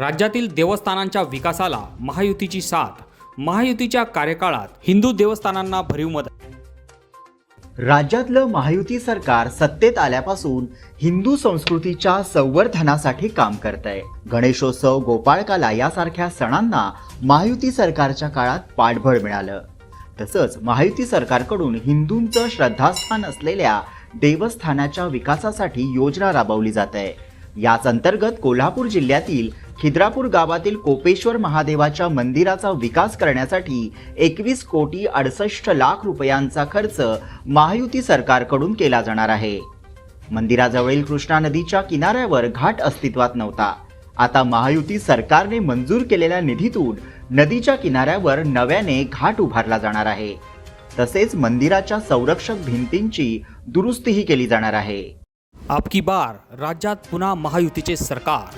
राज्यातील देवस्थानांच्या विकासाला महायुतीची साथ. महायुतीच्या कार्यकाळात हिंदू देवस्थानांना भरीव मदत. राज्यातलं महायुती सरकार सत्तेत आल्यापासून हिंदू संस्कृतीच्या संवर्धनासाठी काम करत आहे गणेशोत्सव गोपाळकाला यासारख्या सणांना महायुती सरकारच्या काळात पाठबळ मिळालं. तसंच महायुती सरकारकडून हिंदूंचं श्रद्धास्थान असलेल्या देवस्थानाच्या विकासासाठी योजना राबवली जात आहे. याच अंतर्गत कोल्हापूर जिल्ह्यातील खिद्रापूर गावातील कोपेश्वर महादेवाच्या मंदिराचा विकास करण्यासाठी एकवीस कोटी अडसष्ट लाख रुपयांचा खर्च महायुती सरकारकडून केला जाणार आहे. मंदिराजवळील कृष्णा नदीच्या किनाऱ्यावर घाट अस्तित्वात नव्हता. आता महायुती सरकारने मंजूर केलेल्या निधीतून नदीच्या किनाऱ्यावर नव्याने घाट उभारला जाणार आहे. तसेच मंदिराच्या संरक्षक भिंतींची दुरुस्तीही केली जाणार आहे. आपकी बार राज्यात पुन्हा महायुतीचे सरकार.